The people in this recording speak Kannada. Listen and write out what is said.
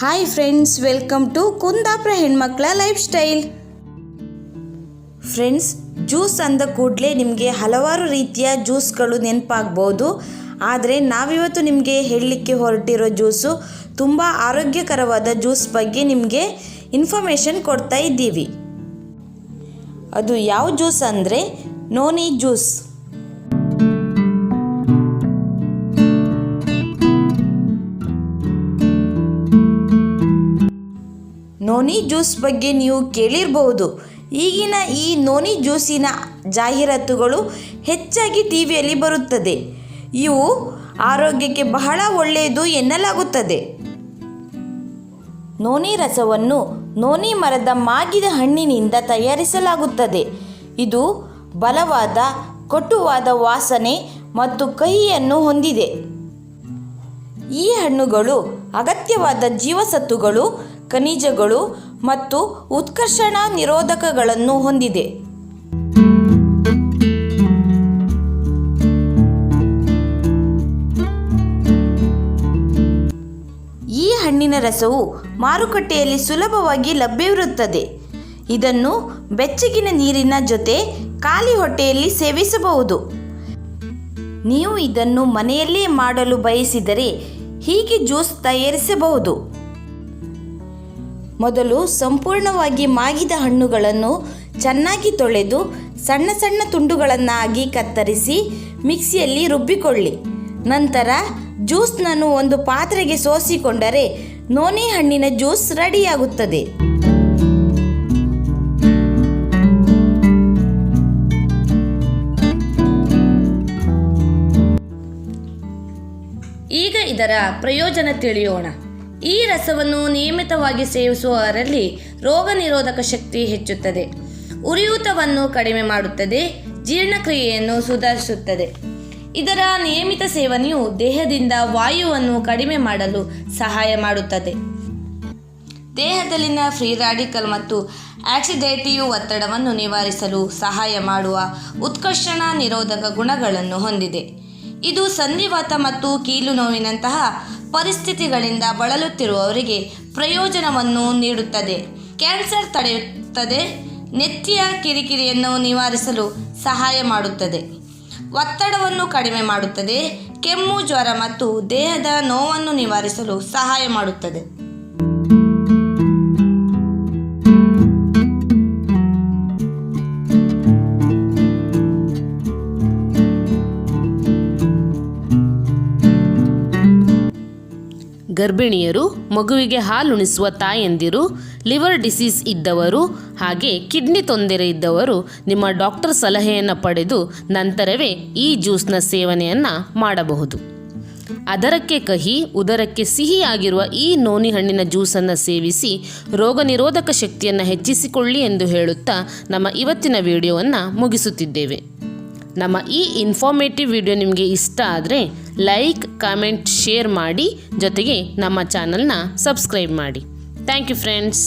Hi friends welcome to Kundapura ಹೆಣ್ಮಕ್ಳ ಲೈಫ್ ಸ್ಟೈಲ್ ಫ್ರೆಂಡ್ಸ್ ಜ್ಯೂಸ್ ಅಂದ ಕೂಡಲೇ ನಿಮಗೆ ಹಲವಾರು ರೀತಿಯ ಜ್ಯೂಸ್ಗಳು ನೆನಪಾಗ್ಬೋದು. ಆದರೆ ನಾವಿವತ್ತು ನಿಮಗೆ ಹೇಳಲಿಕ್ಕೆ ಹೊರಟಿರೋ ಜ್ಯೂಸು ತುಂಬ ಆರೋಗ್ಯಕರವಾದ ಜ್ಯೂಸ್ ಬಗ್ಗೆ ನಿಮಗೆ ಇನ್ಫಾರ್ಮೇಷನ್ ಕೊಡ್ತಾ ಇದ್ದೀವಿ. ಅದು ಯಾವ ಜ್ಯೂಸ್ ಅಂದರೆ ನೋನಿ ಜ್ಯೂಸ್ ನೋನಿ ಜ್ಯೂಸ್ ಬಗ್ಗೆ ನೀವು ಕೇಳಿರಬಹುದು ಈಗಿನ ಈ ನೋನಿ ಜ್ಯೂಸಿನ ಜಾಹೀರಾತುಗಳು ಹೆಚ್ಚಾಗಿ ಟಿ ವಿಯಲ್ಲಿ ಬರುತ್ತದೆ. ಇವು ಆರೋಗ್ಯಕ್ಕೆ ಬಹಳ ಒಳ್ಳೆಯದು ಎನ್ನಲಾಗುತ್ತದೆ. ನೋನಿ ರಸವನ್ನು ನೋನಿ ಮರದ ಮಾಗಿದ ಹಣ್ಣಿನಿಂದ ತಯಾರಿಸಲಾಗುತ್ತದೆ. ಇದು ಬಲವಾದ, ಕಟುವಾದ ವಾಸನೆ ಮತ್ತು ಕಹಿಯನ್ನು ಹೊಂದಿದೆ. ಈ ಹಣ್ಣುಗಳು ಅಗತ್ಯವಾದ ಜೀವಸತ್ತುಗಳು ಖನಿಜಗಳು ಮತ್ತು ಉತ್ಕರ್ಷಣ ನಿರೋಧಕಗಳನ್ನು ಹೊಂದಿದೆ. ಈ ಹಣ್ಣಿನ ರಸವು ಮಾರುಕಟ್ಟೆಯಲ್ಲಿ ಸುಲಭವಾಗಿ ಲಭ್ಯವಿರುತ್ತದೆ. ಇದನ್ನು ಬೆಚ್ಚಗಿನ ನೀರಿನ ಜೊತೆ ಖಾಲಿ ಹೊಟ್ಟೆಯಲ್ಲಿ ಸೇವಿಸಬಹುದು. ನೀವು ಇದನ್ನು ಮನೆಯಲ್ಲೇ ಮಾಡಲು ಬಯಸಿದರೆ ಹೀಗೆ ಜ್ಯೂಸ್ ತಯಾರಿಸಬಹುದು. ಮೊದಲು ಸಂಪೂರ್ಣವಾಗಿ ಮಾಗಿದ ಹಣ್ಣುಗಳನ್ನು ಚೆನ್ನಾಗಿ ತೊಳೆದು ಸಣ್ಣ ಸಣ್ಣ ತುಂಡುಗಳನ್ನಾಗಿ ಕತ್ತರಿಸಿ ಮಿಕ್ಸಿಯಲ್ಲಿ ರುಬ್ಬಿಕೊಳ್ಳಿ. ನಂತರ ಜ್ಯೂಸ್ನನ್ನು ಒಂದು ಪಾತ್ರೆಗೆ ಸೋಸಿಕೊಂಡರೆ ನೋನೆ ಹಣ್ಣಿನ ಜ್ಯೂಸ್ ರೆಡಿಯಾಗುತ್ತದೆ. ಈಗ ಇದರ ಪ್ರಯೋಜನ ತಿಳಿಯೋಣ. ಈ ರಸವನ್ನು ನಿಯಮಿತವಾಗಿ ಸೇವಿಸುವವರಲ್ಲಿ ರೋಗ ನಿರೋಧಕ ಶಕ್ತಿ ಹೆಚ್ಚುತ್ತದೆ. ಉರಿಯೂತವನ್ನು ಕಡಿಮೆ ಮಾಡುತ್ತದೆ, ಜೀರ್ಣಕ್ರಿಯೆಯನ್ನು ಸುಧಾರಿಸುತ್ತದೆ. ಇದರ ನಿಯಮಿತ ಸೇವನೆಯು ದೇಹದಿಂದ ವಾಯುವನ್ನು ಕಡಿಮೆ ಮಾಡಲು ಸಹಾಯ ಮಾಡುತ್ತದೆ. ದೇಹದಲ್ಲಿನ ಫ್ರೀ ರಾಡಿಕಲ್ ಮತ್ತು ಆಕ್ಸಿಡೇಟಿವ್ ಒತ್ತಡವನ್ನು ನಿವಾರಿಸಲು ಸಹಾಯ ಮಾಡುವ ಉತ್ಕರ್ಷಣ ನಿರೋಧಕ ಗುಣಗಳನ್ನು ಹೊಂದಿದೆ. ಇದು ಸಂಧಿವಾತ ಮತ್ತು ಕೀಲು ನೋವಿನಂತಹ ಪರಿಸ್ಥಿತಿಗಳಿಂದ ಬಳಲುತ್ತಿರುವವರಿಗೆ ಪ್ರಯೋಜನವನ್ನು ನೀಡುತ್ತದೆ. ಕ್ಯಾನ್ಸರ್ ತಡೆಯುತ್ತದೆ, ನೆತ್ತಿಯ ಕಿರಿಕಿರಿಯನ್ನು ನಿವಾರಿಸಲು ಸಹಾಯ ಮಾಡುತ್ತದೆ. ಒತ್ತಡವನ್ನು ಕಡಿಮೆ ಮಾಡುತ್ತದೆ, ಕೆಮ್ಮು, ಜ್ವರ ಮತ್ತು ದೇಹದ ನೋವನ್ನು ನಿವಾರಿಸಲು ಸಹಾಯ ಮಾಡುತ್ತದೆ. ಗರ್ಭಿಣಿಯರು ಮಗುವಿಗೆ ಹಾಲುಣಿಸುವ ತಾಯಂದಿರು, ಲಿವರ್ ಡಿಸೀಸ್ ಇದ್ದವರು ಹಾಗೆ ಕಿಡ್ನಿ ತೊಂದರೆ ಇದ್ದವರು ನಿಮ್ಮ ಡಾಕ್ಟರ್ ಸಲಹೆಯನ್ನು ಪಡೆದು ನಂತರವೇ ಈ ಜ್ಯೂಸ್ನ ಸೇವನೆಯನ್ನು ಮಾಡಬಹುದು. ಅದರಕ್ಕೆ ಕಹಿ, ಉದರಕ್ಕೆ ಸಿಹಿಯಾಗಿರುವ ಈ ನೋನಿ ಹಣ್ಣಿನ ಜ್ಯೂಸನ್ನು ಸೇವಿಸಿ ರೋಗ ನಿರೋಧಕ ಶಕ್ತಿಯನ್ನು ಹೆಚ್ಚಿಸಿಕೊಳ್ಳಿ ಎಂದು ಹೇಳುತ್ತಾ ನಮ್ಮ ಇವತ್ತಿನ ವಿಡಿಯೋವನ್ನು ಮುಗಿಸುತ್ತಿದ್ದೇವೆ. ನಮ್ಮ ಈ ಇನ್ಫಾರ್ಮೇಟಿವ್ ವಿಡಿಯೋ ನಿಮಗೆ ಇಷ್ಟ ಆದರೆ ಲೈಕ್ ಕಾಮೆಂಟ್ ಶೇರ್ ಮಾಡಿ ಜೊತೆಗೆ ನಮ್ಮ ಚಾನಲ್ನ ಸಬ್ಸ್ಕ್ರೈಬ್ ಮಾಡಿ. Thank you friends